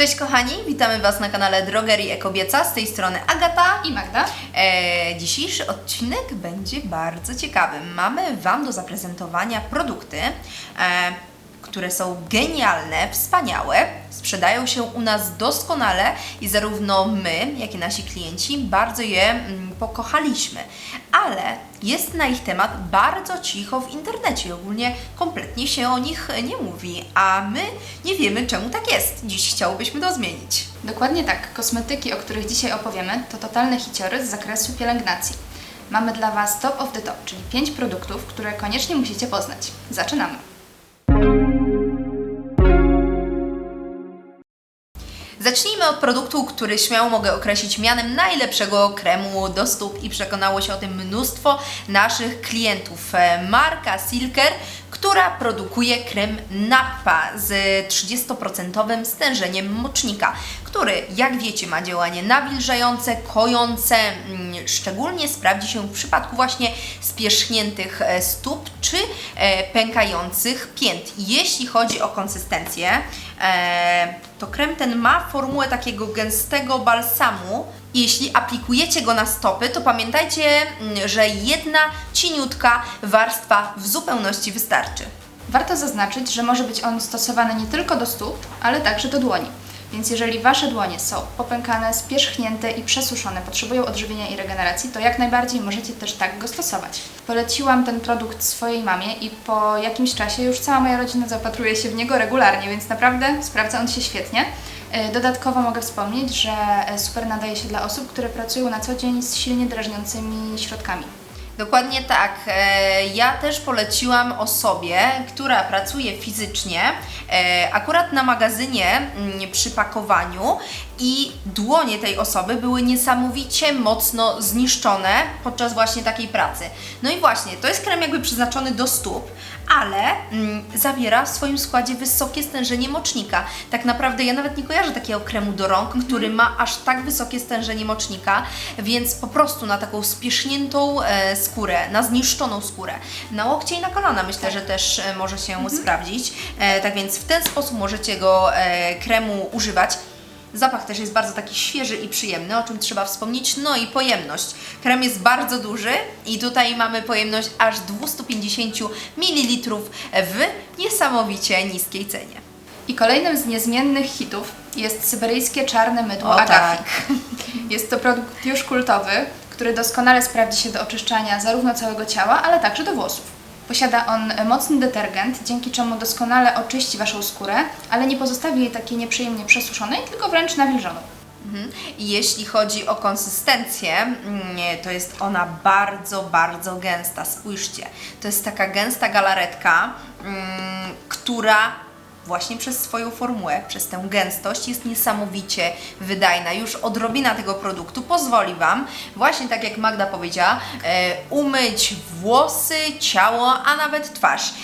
Cześć kochani, witamy Was na kanale Drogerii Ekobieca, z tej strony Agata. i Magda. E, dzisiejszy odcinek będzie bardzo ciekawy. Mamy Wam do zaprezentowania produkty, e, które są genialne, wspaniałe, sprzedają się u nas doskonale i zarówno my, jak i nasi klienci bardzo je mm, pokochaliśmy. Ale jest na ich temat bardzo cicho w internecie. Ogólnie kompletnie się o nich nie mówi, a my nie wiemy czemu tak jest. Dziś chciałobyśmy to zmienić. Dokładnie tak. Kosmetyki, o których dzisiaj opowiemy, to totalne hiciory z zakresu pielęgnacji. Mamy dla Was top of the top, czyli 5 produktów, które koniecznie musicie poznać. Zaczynamy. Zacznijmy od produktu, który śmiało mogę określić mianem najlepszego kremu do stóp i przekonało się o tym mnóstwo naszych klientów. E, Marka Silker, która produkuje krem Nappa z 30% stężeniem mocznika, który, jak wiecie, ma działanie nawilżające, kojące, mm, szczególnie sprawdzi się w przypadku właśnie spierzchniętych e, stóp czy e, pękających pięt. Jeśli chodzi o konsystencję, to krem ten ma formułę takiego gęstego balsamu. Jeśli aplikujecie go na stopy, to pamiętajcie, mm, że jedna cieniutka warstwa w zupełności wystarczy. Warto zaznaczyć, że może być on stosowany nie tylko do stóp, ale także do dłoni. Więc jeżeli Wasze dłonie są popękane, spierzchnięte i przesuszone, potrzebują odżywienia i regeneracji, to jak najbardziej możecie też tak go stosować. Poleciłam ten produkt swojej mamie i po jakimś czasie już cała moja rodzina zaopatruje się w niego regularnie, więc naprawdę sprawdza on się świetnie. E, Dodatkowo mogę wspomnieć, że e, super nadaje się dla osób, które pracują na co dzień z silnie drażniącymi środkami. Dokładnie tak. E, Ja też poleciłam osobie, która pracuje fizycznie, e, akurat na magazynie mm, przy pakowaniu i dłonie tej osoby były niesamowicie mocno zniszczone podczas właśnie takiej pracy. No i właśnie, to jest krem jakby przeznaczony do stóp, ale mm, zawiera w swoim składzie wysokie stężenie mocznika. Tak naprawdę ja nawet nie kojarzę takiego kremu do rąk, który ma aż tak wysokie stężenie mocznika, więc po prostu na taką spierzchniętą e, skórę, na zniszczoną skórę, na łokcie i na kolana myślę, że też e, może się sprawdzić. E, tak więc w ten sposób możecie go e, kremu używać. Zapach też jest bardzo taki świeży i przyjemny, o czym trzeba wspomnieć. No i pojemność. Krem jest bardzo duży i tutaj mamy pojemność aż 250 ml w niesamowicie niskiej cenie. I kolejnym z niezmiennych hitów jest syberyjskie czarne mydło O, Agafi. tak. Jest to produkt już kultowy, który doskonale sprawdzi się do oczyszczania zarówno całego ciała, ale także do włosów. Posiada on mocny detergent, dzięki czemu doskonale oczyści Waszą skórę, ale nie pozostawi jej takiej nieprzyjemnie przesuszonej, tylko wręcz nawilżoną. Mhm. Jeśli chodzi o konsystencję, mm, to jest ona bardzo, bardzo gęsta. Spójrzcie, to jest taka gęsta galaretka, mm, która właśnie przez swoją formułę, przez tę gęstość jest niesamowicie wydajna. Już odrobina tego produktu pozwoli Wam, właśnie tak jak Magda powiedziała, e, umyć włosy, ciało, a nawet twarz.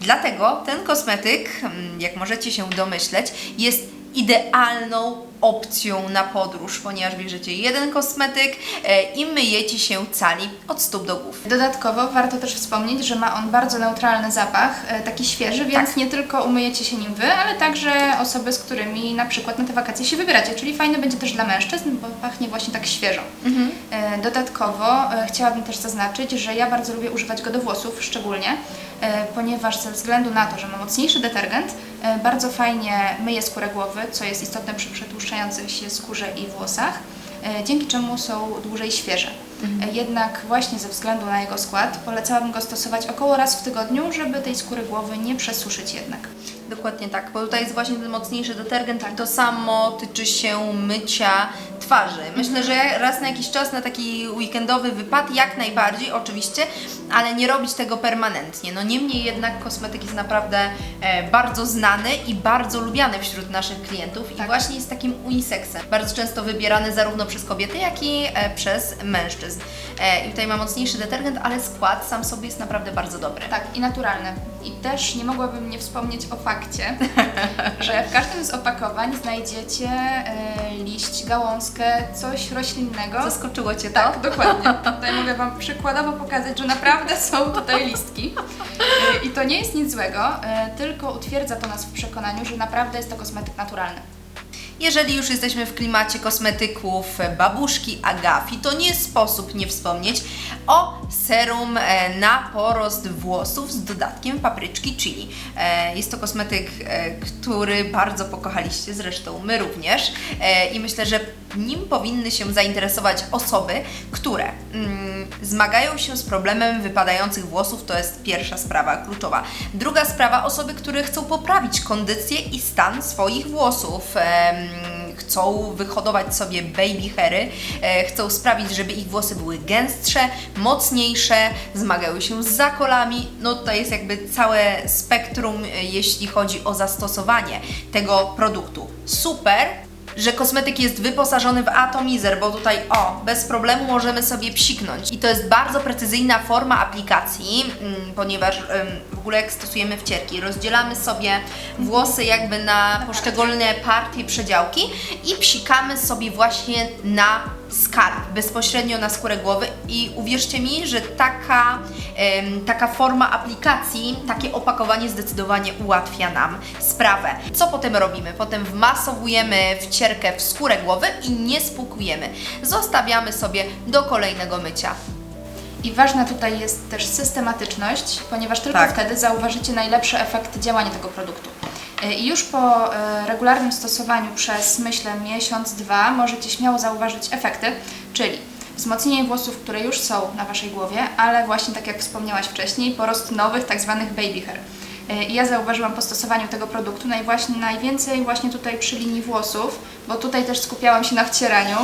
Dlatego ten kosmetyk, mm, jak możecie się domyśleć, jest idealną opcją na podróż, ponieważ bierzecie jeden kosmetyk e, i myjecie się cali od stóp do głów. Dodatkowo warto też wspomnieć, że ma on bardzo neutralny zapach, e, taki świeży, więc Tak. nie tylko umyjecie się nim Wy, ale także osoby, z którymi na przykład na te wakacje się wybieracie, czyli fajny będzie też dla mężczyzn, bo pachnie właśnie tak świeżo. E, Dodatkowo chciałabym też zaznaczyć, że ja bardzo lubię używać go do włosów szczególnie, ponieważ ze względu na to, że ma mocniejszy detergent, bardzo fajnie myje skórę głowy, co jest istotne przy przetłuszczających się skórze i włosach, e, dzięki czemu są dłużej świeże. E, Jednak właśnie ze względu na jego skład polecałabym go stosować około raz w tygodniu, żeby tej skóry głowy nie przesuszyć jednak. Dokładnie tak, bo tutaj jest właśnie ten mocniejszy detergent i to samo tyczy się mycia twarzy. Myślę, że raz na jakiś czas na taki weekendowy wypad jak najbardziej, oczywiście, ale nie robić tego permanentnie. No niemniej jednak kosmetyk jest naprawdę e, bardzo znany i bardzo lubiany wśród naszych klientów i Tak. właśnie jest takim unisexem. Bardzo często wybierany zarówno przez kobiety, jak i e, przez mężczyzn. E, I tutaj ma mocniejszy detergent, ale skład sam sobie jest naprawdę bardzo dobry. Tak, i naturalne. I też nie mogłabym nie wspomnieć o fakcie, że w każdym z opakowań znajdziecie e, liść, gałązkę, coś roślinnego. Zaskoczyło Cię to? Tak, dokładnie. Tutaj mogę Wam przykładowo pokazać, że naprawdę są tutaj listki. I to nie jest nic złego, e, tylko utwierdza to nas w przekonaniu, że naprawdę jest to kosmetyk naturalny. Jeżeli już jesteśmy w klimacie kosmetyków babuszki Agafi, to nie sposób nie wspomnieć o serum e, na porost włosów z dodatkiem papryczki chili. E, Jest to kosmetyk, e, który bardzo pokochaliście, zresztą my również E, i myślę, że nim powinny się zainteresować osoby, które mm, zmagają się z problemem wypadających włosów, to jest pierwsza sprawa kluczowa. Druga sprawa, osoby, które chcą poprawić kondycję i stan swoich włosów. Chcą wyhodować sobie baby hairy, e, chcą sprawić, żeby ich włosy były gęstsze, mocniejsze, zmagają się z zakolami. No to jest jakby całe spektrum, e, jeśli chodzi o zastosowanie tego produktu. Super, że kosmetyk jest wyposażony w atomizer, bo tutaj o, bez problemu możemy sobie psiknąć. I to jest bardzo precyzyjna forma aplikacji, mm, ponieważ w ogóle jak stosujemy wcierki, rozdzielamy sobie włosy jakby na poszczególne partie, przedziałki i psikamy sobie właśnie na skarb, bezpośrednio na skórę głowy i uwierzcie mi, że taka, taka forma aplikacji, takie opakowanie zdecydowanie ułatwia nam sprawę. Co potem robimy? Potem wmasowujemy wcierkę w skórę głowy i nie spłukujemy. Zostawiamy sobie do kolejnego mycia. I ważna tutaj jest też systematyczność, ponieważ tylko Tak. wtedy zauważycie najlepszy efekt działania tego produktu. Y, I już po e, regularnym stosowaniu przez, myślę, miesiąc, dwa możecie śmiało zauważyć efekty, czyli wzmocnienie włosów, które już są na Waszej głowie, ale właśnie tak jak wspomniałaś wcześniej, porost nowych, tak zwanych baby hair. Y, I ja zauważyłam po stosowaniu tego produktu naj właśnie, najwięcej właśnie tutaj przy linii włosów, bo tutaj też skupiałam się na wcieraniu,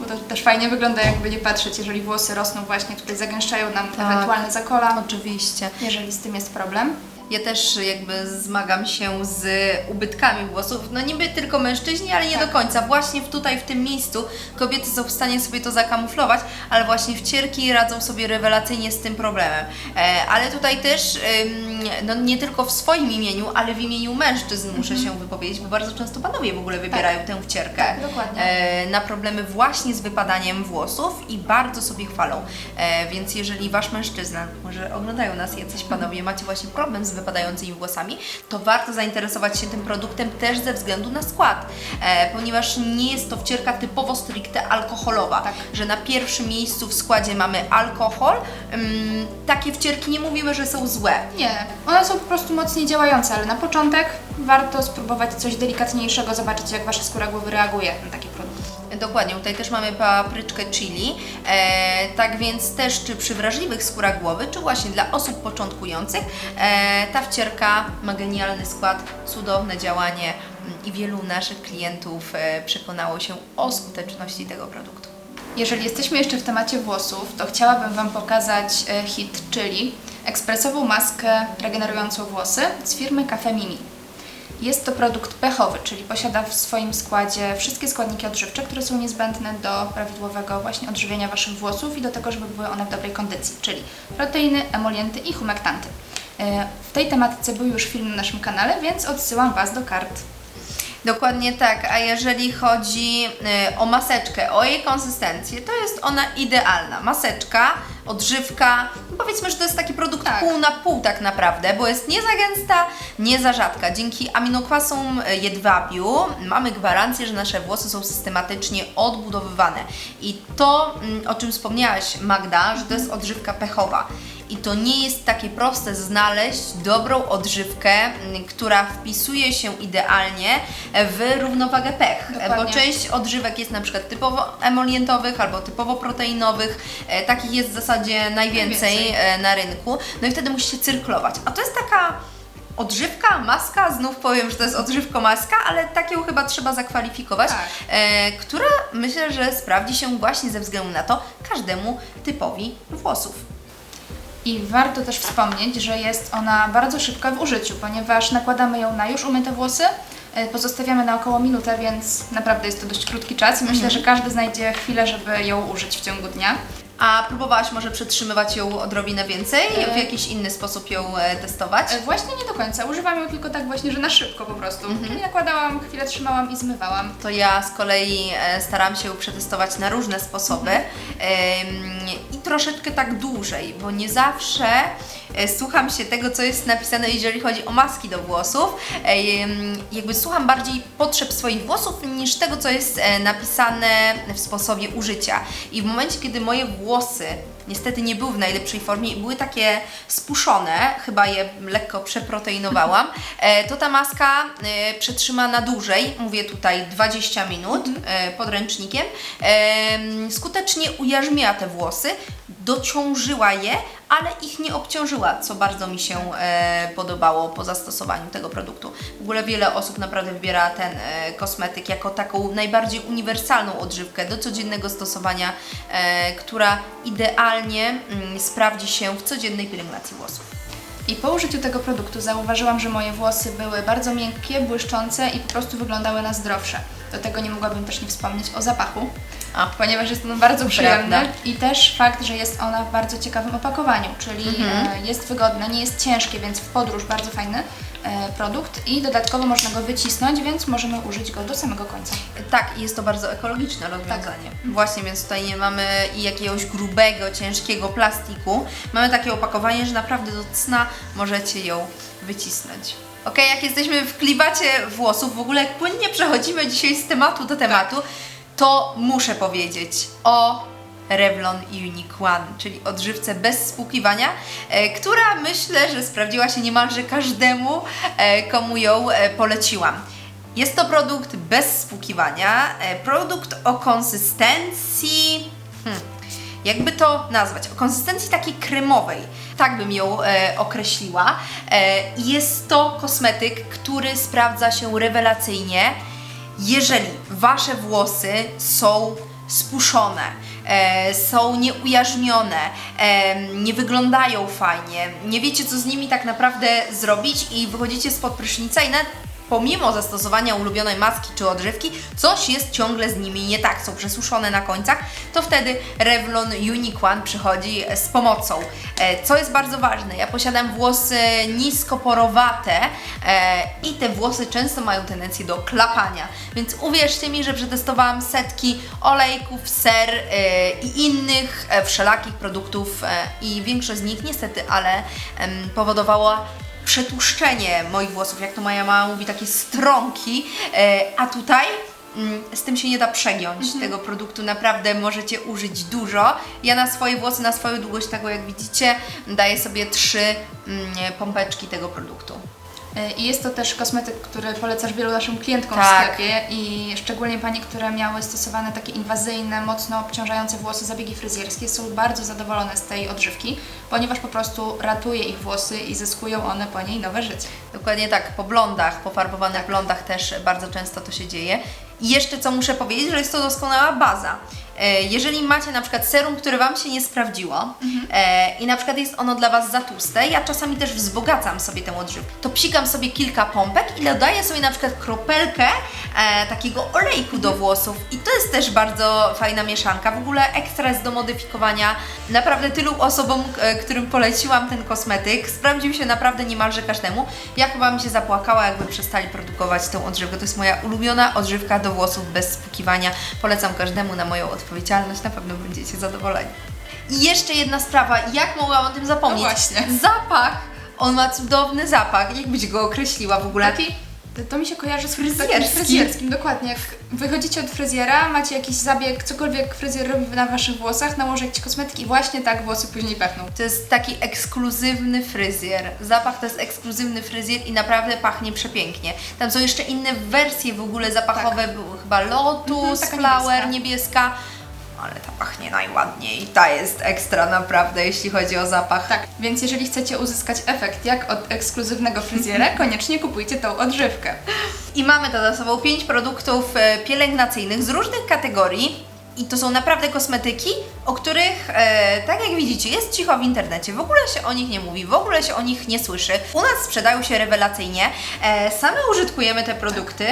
bo to też fajnie wygląda, jakby nie patrzeć, jeżeli włosy rosną właśnie tutaj, zagęszczają nam Tak. ewentualne zakola, Oczywiście. jeżeli z tym jest problem. Ja też jakby zmagam się z ubytkami włosów. No niby tylko mężczyźni, ale nie Tak. do końca. Właśnie w, tutaj w tym miejscu kobiety są w stanie sobie to zakamuflować, ale właśnie wcierki radzą sobie rewelacyjnie z tym problemem. E, ale tutaj też, ym, no nie tylko w swoim imieniu, ale w imieniu mężczyzn muszę się wypowiedzieć, bo bardzo często panowie w ogóle wybierają tę wcierkę Mhm. Tak, dokładnie. e, na problemy właśnie z wypadaniem włosów i bardzo sobie chwalą. E, więc jeżeli wasz mężczyzna, może oglądają nas jacyś panowie, macie właśnie problem z wypadającymi włosami, to warto zainteresować się tym produktem też ze względu na skład, e, ponieważ nie jest to wcierka typowo stricte alkoholowa, Tak. że na pierwszym miejscu w składzie mamy alkohol. Ym, takie wcierki nie mówimy, że są złe. Nie, one są po prostu mocniej działające, ale na początek warto spróbować coś delikatniejszego, zobaczyć jak Wasza skóra głowy reaguje na taki produkt. Dokładnie, tutaj też mamy papryczkę chili. E, tak więc też czy przy wrażliwych skórach głowy, czy właśnie dla osób początkujących, e, ta wcierka ma genialny skład, cudowne działanie mm, i wielu naszych klientów e, przekonało się o skuteczności tego produktu. Jeżeli jesteśmy jeszcze w temacie włosów, to chciałabym Wam pokazać e, hit, czyli ekspresową maskę regenerującą włosy z firmy Cafe Mimi. Jest to produkt pechowy, czyli posiada w swoim składzie wszystkie składniki odżywcze, które są niezbędne do prawidłowego właśnie odżywienia Waszych włosów i do tego, żeby były one w dobrej kondycji, czyli proteiny, emolienty i humektanty. E, W tej tematyce był już film na naszym kanale, więc odsyłam Was do kart. Dokładnie tak, a jeżeli chodzi y, o maseczkę, o jej konsystencję, to jest ona idealna. Maseczka, odżywka, no powiedzmy, że to jest taki produkt Tak. pół na pół tak naprawdę, bo jest nie za gęsta, nie za rzadka. Dzięki aminokwasom jedwabiu mamy gwarancję, że nasze włosy są systematycznie odbudowywane. I to, mm, o czym wspomniałaś Magda, że to jest odżywka pechowa. I to nie jest takie proste znaleźć dobrą odżywkę, która wpisuje się idealnie w równowagę pech. Dokładnie. Bo część odżywek jest na przykład typowo emolientowych albo typowo proteinowych. E, Takich jest w zasadzie najwięcej, Najwięcej. e, na rynku. No i wtedy musicie cyrklować. A to jest taka odżywka, maska, znów powiem, że to jest odżywko maska, ale tak ją chyba trzeba zakwalifikować, Tak. e, która myślę, że sprawdzi się właśnie ze względu na to każdemu typowi włosów. I warto też wspomnieć, że jest ona bardzo szybka w użyciu, ponieważ nakładamy ją na już umyte włosy, e, pozostawiamy na około minutę, więc naprawdę jest to dość krótki czas i myślę, że każdy znajdzie chwilę, żeby ją użyć w ciągu dnia. A próbowałaś może przetrzymywać ją odrobinę więcej? E. W jakiś inny sposób ją e, testować? E, Właśnie nie do końca. Używam ją tylko tak właśnie, że na szybko po prostu. Czyli nakładałam, chwilę trzymałam i zmywałam. to ja z kolei e, staram się przetestować na różne sposoby Em, i troszeczkę tak dłużej, bo nie zawsze e, słucham się tego, co jest napisane, jeżeli chodzi o maski do włosów. Em, Jakby słucham bardziej potrzeb swoich włosów niż tego, co jest e, napisane w sposobie użycia. I w momencie, kiedy moje włosy niestety nie były w najlepszej formie i były takie spuszone, chyba je lekko przeproteinowałam, e, to ta maska e, przetrzyma na dłużej, mówię tutaj 20 minut e, podręcznikiem, e, skutecznie ujarzmiła te włosy, dociążyła je, ale ich nie obciążyła, co bardzo mi się e, podobało po zastosowaniu tego produktu. W ogóle wiele osób naprawdę wybiera ten e, kosmetyk jako taką najbardziej uniwersalną odżywkę do codziennego stosowania, e, która idealnie mm, sprawdzi się w codziennej pielęgnacji włosów. I po użyciu tego produktu zauważyłam, że moje włosy były bardzo miękkie, błyszczące i po prostu wyglądały na zdrowsze. Do tego nie mogłabym też nie wspomnieć o zapachu, A. ponieważ jest on bardzo przyjemny Prawda. i też fakt, że jest ona w bardzo ciekawym opakowaniu, czyli Mhm. e, jest wygodne, nie jest ciężkie, więc w podróż bardzo fajny e, produkt i dodatkowo można go wycisnąć, więc możemy użyć go do samego końca. Tak, i jest to bardzo ekologiczne rozwiązanie. Właśnie, więc tutaj nie mamy jakiegoś grubego, ciężkiego plastiku. Mamy takie opakowanie, że naprawdę do cna możecie ją wycisnąć. Ok, jak jesteśmy w klimacie włosów, w ogóle płynnie przechodzimy dzisiaj z tematu do tematu, to muszę powiedzieć o Revlon Unique One, czyli odżywce bez spłukiwania, e, która myślę, że sprawdziła się niemalże każdemu, e, komu ją e, poleciłam. Jest to produkt bez spłukiwania, produkt o konsystencji. Hmm, jakby to nazwać? O konsystencji takiej kremowej. Tak bym ją e, określiła. E, jest to kosmetyk, który sprawdza się rewelacyjnie, jeżeli wasze włosy są spuszone, e, są nieujarzmione, e, nie wyglądają fajnie, nie wiecie co z nimi tak naprawdę zrobić i wychodzicie spod prysznica i nawet pomimo zastosowania ulubionej maski czy odżywki, coś jest ciągle z nimi nie tak, są przesuszone na końcach, to wtedy Revlon Unique przychodzi z pomocą. E, Co jest bardzo ważne, ja posiadam włosy niskoporowate e, i te włosy często mają tendencję do klapania, więc uwierzcie mi, że przetestowałam setki olejków, ser e, i innych wszelakich produktów i większość z nich niestety, ale powodowała przetłuszczenie moich włosów, jak to moja mama mówi, takie strąki, e, a tutaj mm, z tym się nie da przegiąć tego produktu, naprawdę możecie użyć dużo. Ja na swoje włosy, na swoją długość, tego jak widzicie, daję sobie trzy mm, pompeczki tego produktu. E, I jest to też kosmetyk, który polecasz wielu naszym klientkom Tak. w sklepie i szczególnie panie, które miały stosowane takie inwazyjne, mocno obciążające włosy zabiegi fryzjerskie są bardzo zadowolone z tej odżywki, ponieważ po prostu ratuje ich włosy i zyskują one po niej nowe życie. Dokładnie tak, po blondach, po farbowanych blondach też bardzo często to się dzieje. I jeszcze co muszę powiedzieć, że jest to doskonała baza. E, Jeżeli macie na przykład serum, które Wam się nie sprawdziło e, i na przykład jest ono dla Was za tłuste, ja czasami też wzbogacam sobie tę odżywkę, to psikam sobie kilka pompek i dodaję sobie na przykład kropelkę e, takiego olejku do włosów i to jest też bardzo fajna mieszanka. W ogóle ekstra jest do modyfikowania. Naprawdę tylu osobom, e, którym poleciłam ten kosmetyk, sprawdził się naprawdę niemalże każdemu. Ja chyba mi się zapłakała, jakby przestali produkować tę odżywkę. To jest moja ulubiona odżywka do włosów bez spłukiwania. Polecam każdemu na moją odpowiedzialność, na pewno będziecie zadowoleni. I jeszcze jedna sprawa, jak mogłam o tym zapomnieć? No właśnie. Zapach! On ma cudowny zapach. Jak byś go określiła w ogóle? Taki, to, mi się kojarzy z Fryzjerskim. fryzjerskim, dokładnie. Jak wychodzicie od fryzjera, macie jakiś zabieg, cokolwiek fryzjer robi na Waszych włosach, nałoży jakiś kosmetyk i właśnie tak włosy później pachną. To jest taki ekskluzywny fryzjer. Zapach to jest ekskluzywny fryzjer i naprawdę pachnie przepięknie. Tam są jeszcze inne wersje w ogóle zapachowe, były chyba Lotus, Mhm, Flower, niebieska. niebieska. Ale ta pachnie najładniej. Ta jest ekstra naprawdę, jeśli chodzi o zapach. Tak, więc jeżeli chcecie uzyskać efekt jak od ekskluzywnego fryzjera, koniecznie kupujcie tą odżywkę. I mamy sobą 5 produktów e, pielęgnacyjnych z różnych kategorii. I to są naprawdę kosmetyki, o których, e, tak jak widzicie, jest cicho w internecie. W ogóle się o nich nie mówi, w ogóle się o nich nie słyszy. U nas sprzedają się rewelacyjnie. E, same użytkujemy te produkty.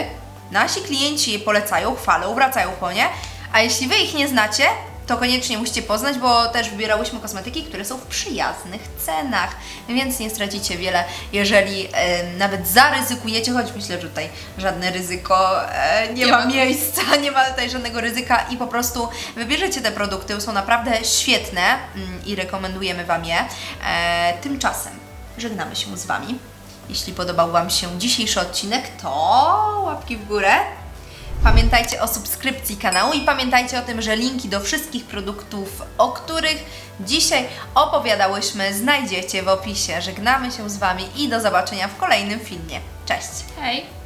Nasi klienci je polecają, chwalą, wracają po nie. A jeśli Wy ich nie znacie, to koniecznie musicie poznać, bo też wybierałyśmy kosmetyki, które są w przyjaznych cenach, więc nie stracicie wiele, jeżeli e, nawet zaryzykujecie, choć myślę, że tutaj żadne ryzyko e, nie, Nie ma ma. miejsca, nie ma tutaj żadnego ryzyka i po prostu wybierzecie te produkty, są naprawdę świetne mm, i rekomendujemy Wam je. E, tymczasem żegnamy się z Wami. Jeśli podobał Wam się dzisiejszy odcinek, to łapki w górę. Pamiętajcie o subskrypcji kanału i pamiętajcie o tym, że linki do wszystkich produktów, o których dzisiaj opowiadałyśmy, znajdziecie w opisie. Żegnamy się z Wami i do zobaczenia w kolejnym filmie. Cześć! Hej!